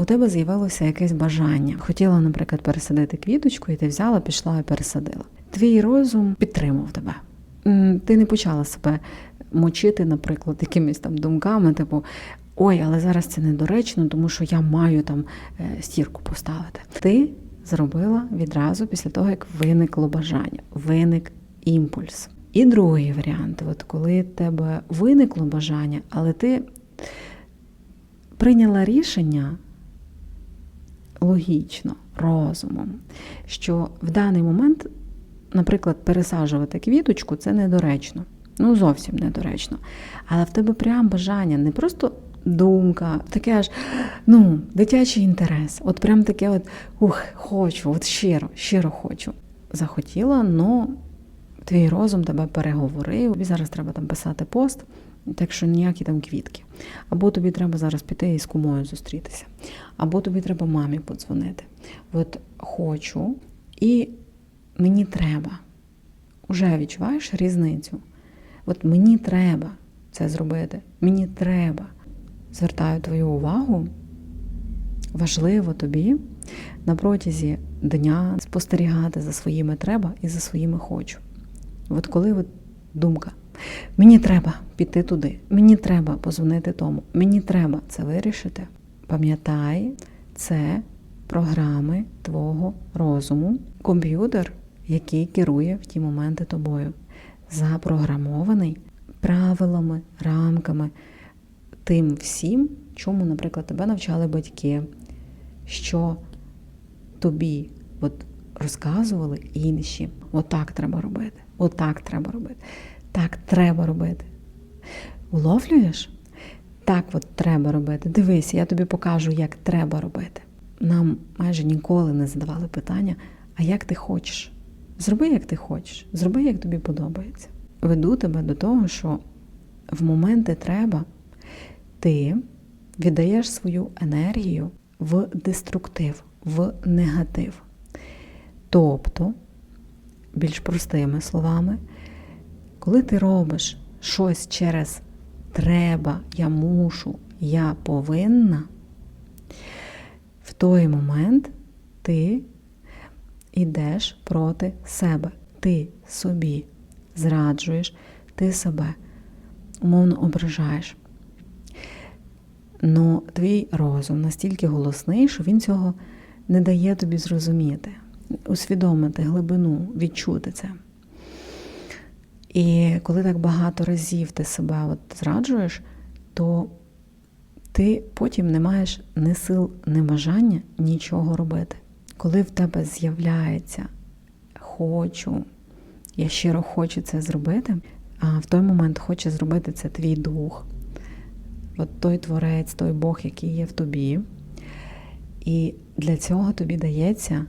у тебе з'явилося якесь бажання. Хотіла, наприклад, пересадити квіточку, і ти взяла, пішла і пересадила. Твій розум підтримав тебе. Ти не почала себе мочити, наприклад, якимись там думками, типу. Ой, але зараз це недоречно, тому що я маю там е, стірку поставити. Ти зробила відразу після того, як виникло бажання, виник імпульс. І другий варіант, от коли тебе виникло бажання, але ти прийняла рішення логічно, розумом, що в даний момент, наприклад, пересаджувати квіточку це недоречно. Ну, зовсім недоречно. Але в тебе прям бажання, не просто думка, таке аж ну, дитячий інтерес. От прям таке, от ух, хочу, от щиро, щиро хочу. Захотіла, ну твій розум тебе переговорив. Тобі зараз треба там писати пост, так що ніякі там квітки. Або тобі треба зараз піти із кумою зустрітися, або тобі треба мамі подзвонити. От хочу і мені треба. Уже відчуваєш різницю? От мені треба це зробити. Мені треба. Звертаю твою увагу. Важливо тобі на протязі дня спостерігати за своїми треба і за своїми хочу. От коли от думка, мені треба піти туди, мені треба позвонити тому, мені треба це вирішити. Пам'ятай, це програми твого розуму, комп'ютер, який керує в ті моменти тобою, запрограмований правилами, рамками, тим всім, чому, наприклад, тебе навчали батьки, що тобі от розказували інші. Отак треба робити. Отак треба робити. Так треба робити. Уловлюєш? Так от треба робити. Дивись, я тобі покажу, як треба робити. Нам майже ніколи не задавали питання, а як ти хочеш? Зроби, як ти хочеш, зроби, як тобі подобається. Веду тебе до того, що в моменти треба ти віддаєш свою енергію в деструктив, в негатив. Тобто, більш простими словами, коли ти робиш щось через треба, я мушу, я повинна, в той момент ти йдеш проти себе. Ти собі зраджуєш, ти себе умовно ображаєш. Ну, твій розум настільки голосний, що він цього не дає тобі зрозуміти, усвідомити глибину, відчути це. І коли так багато разів ти себе от зраджуєш, то ти потім не маєш ні сил, ні бажання нічого робити. Коли в тебе з'являється хочу, я щиро хочу це зробити, а в той момент хоче зробити це твій дух, от той творець, той Бог, який є в тобі. І для цього тобі дається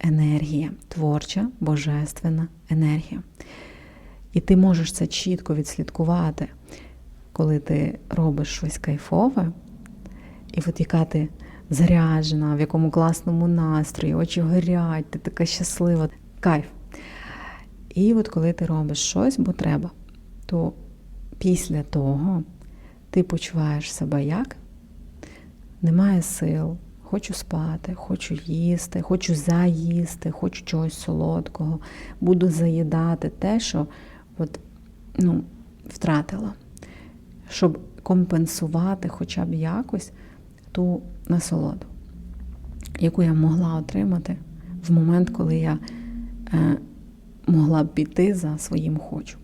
енергія, творча, божественна енергія. І ти можеш це чітко відслідкувати, коли ти робиш щось кайфове, і от яка ти заряджена, в якому класному настрої, очі горять, ти така щаслива, кайф. І от коли ти робиш щось, бо треба, то після того ти почуваєш себе як? Немає сил, хочу спати, хочу їсти, хочу заїсти, хочу чогось солодкого, буду заїдати те, що от, ну, втратила, щоб компенсувати хоча б якось ту насолоду, яку я могла отримати в момент, коли я е, могла б піти за своїм хочу.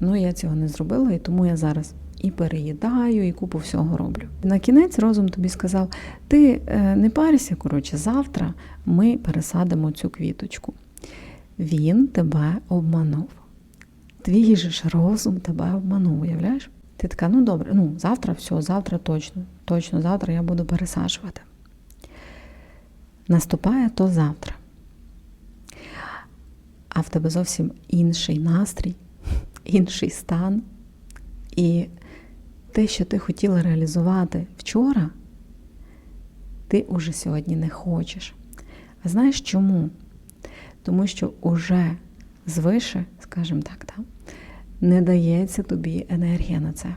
Ну, я цього не зробила, і тому я зараз і переїдаю, і купу всього роблю. На кінець розум тобі сказав: ти е, не парися, коротше, завтра ми пересадимо цю квіточку. Він тебе обманув. Твій же ж розум тебе обманув, уявляєш? Ти така, ну добре, ну завтра все, завтра точно, точно завтра я буду пересаджувати. Наступає то завтра. А в тебе зовсім інший настрій, інший стан. І те, що ти хотіла реалізувати вчора, ти уже сьогодні не хочеш. А знаєш чому? Тому що уже звише, скажімо так, так, не дається тобі енергія на це.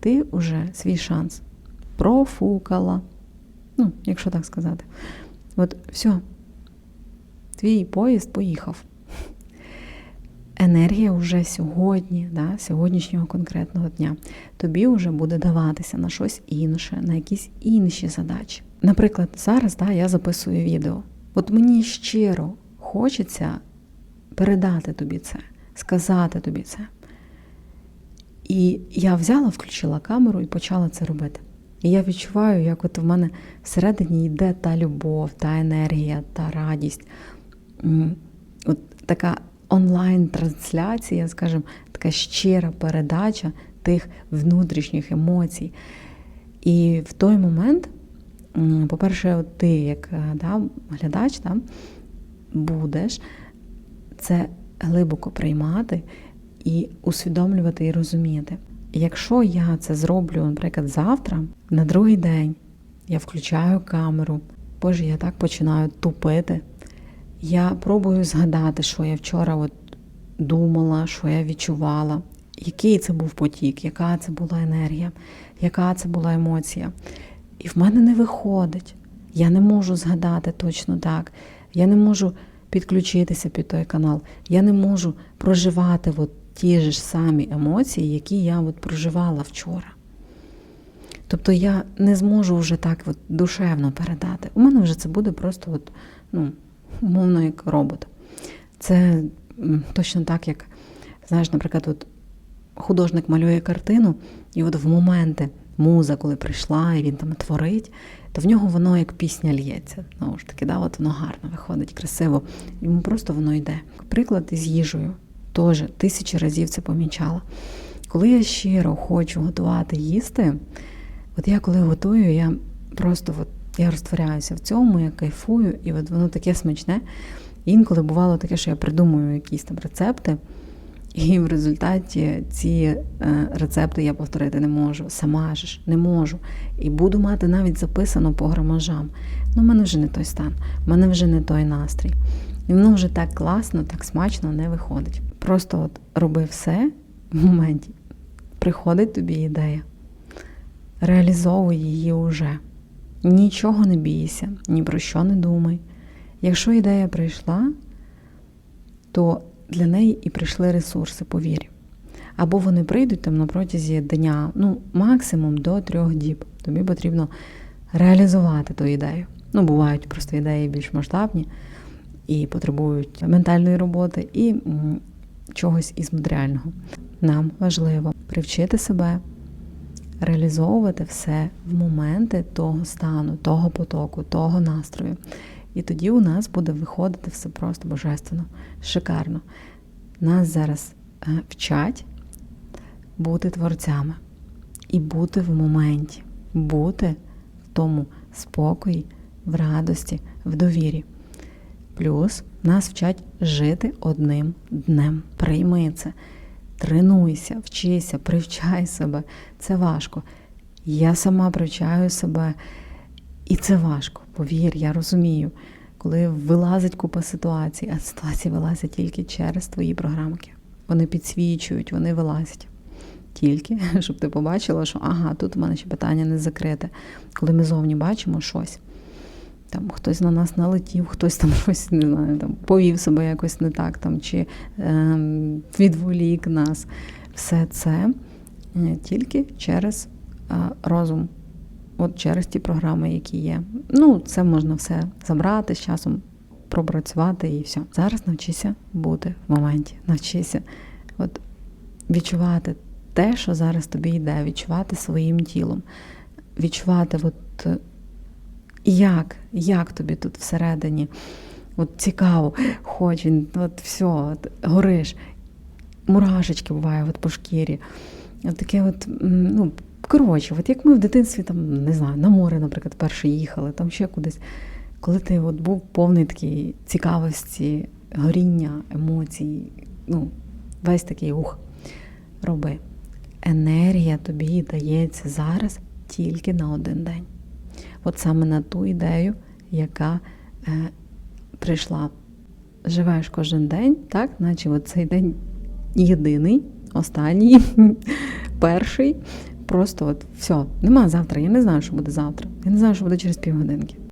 Ти вже свій шанс профукала, Ну, якщо так сказати. От все, твій поїзд поїхав. Енергія вже сьогодні, да, сьогоднішнього конкретного дня, тобі вже буде даватися на щось інше, на якісь інші задачі. Наприклад, зараз да, я записую відео. От мені щиро хочеться передати тобі це, сказати тобі це. І я взяла, включила камеру і почала це робити. І я відчуваю, як от в мене всередині йде та любов, та енергія, та радість. От така онлайн-трансляція, скажімо, така щира передача тих внутрішніх емоцій. І в той момент, по-перше, ти, як е, да, глядач, да, будеш це глибоко приймати і усвідомлювати і розуміти. Якщо я це зроблю, наприклад, завтра, на другий день я включаю камеру, боже, я так починаю тупити. Я пробую згадати, що я вчора от думала, що я відчувала, який це був потік, яка це була енергія, яка це була емоція. І в мене не виходить. Я не можу згадати точно так. Я не можу підключитися під той канал. Я не можу проживати от ті ж самі емоції, які я от проживала вчора. Тобто я не зможу вже так от душевно передати. У мене вже це буде просто, от, ну, умовно, як робот. Це точно так, як, знаєш, наприклад, от художник малює картину, і от в моменти муза, коли прийшла, і він там творить, то в нього воно як пісня лється. Знову ж таки, да, от воно гарно виходить, красиво. Йому просто воно йде. Приклад із їжею. Теж тисячі разів це помічала. Коли я щиро хочу готувати їсти, от я коли готую, я просто от, я розтворяюся в цьому, я кайфую, і от воно таке смачне. Інколи бувало таке, що я придумую якісь там рецепти, і в результаті ці е, рецепти я повторити не можу, сама ж не можу. І буду мати навіть записано по грамажам. Ну, в мене вже не той стан, в мене вже не той настрій. І воно вже так класно, так смачно не виходить. Просто от роби все в моменті. Приходить тобі ідея, реалізовуй її уже. Нічого не бійся, ні про що не думай. Якщо ідея прийшла, то для неї і прийшли ресурси, повір. Або вони прийдуть там на протязі дня, ну, максимум до трьох діб. Тобі потрібно реалізувати ту ідею. Ну, бувають просто ідеї більш масштабні і потребують ментальної роботи і чогось із матеріального. Нам важливо привчити себе реалізовувати все в моменти того стану, того потоку, того настрою. І тоді у нас буде виходити все просто божественно, шикарно. Нас зараз е, вчать бути творцями і бути в моменті, бути в тому спокої, в радості, в довірі. Плюс нас вчать жити одним днем. Прийми це, тренуйся, вчися, привчай себе. Це важко. Я сама привчаю себе, і це важко. Повір, я розумію, коли вилазить купа ситуацій, а ситуації вилазять тільки через твої програмки. Вони підсвічують, вони вилазять. Тільки, щоб ти побачила, що ага, тут у мене ще питання не закрите. Коли ми зовні бачимо щось, там хтось на нас налетів, хтось там щось не знаю, там повів себе якось не так, там чи е, відволік нас. Все це е, тільки через е, розум, от через ті програми, які є. Ну, це можна все забрати з часом, пропрацювати і все. Зараз навчися бути в моменті, навчися от відчувати те, що зараз тобі йде, відчувати своїм тілом, відчувати, от, як, як тобі тут всередині. От цікаво, хоч він, от все, от, гориш. Мурашечки буває от по шкірі. От таке от, ну, коротше, от як ми в дитинстві там, не знаю, на море, наприклад, перше їхали, там ще кудись. Коли ти от був повний такий цікавості, горіння, емоцій, ну, весь такий ух, роби. Енергія тобі дається зараз тільки на один день. От саме на ту ідею, яка е, прийшла. Живеш кожен день, так, наче цей день єдиний, останній, перший, просто от все, нема завтра, я не знаю, що буде завтра. Я не знаю, що буде через півгодинки.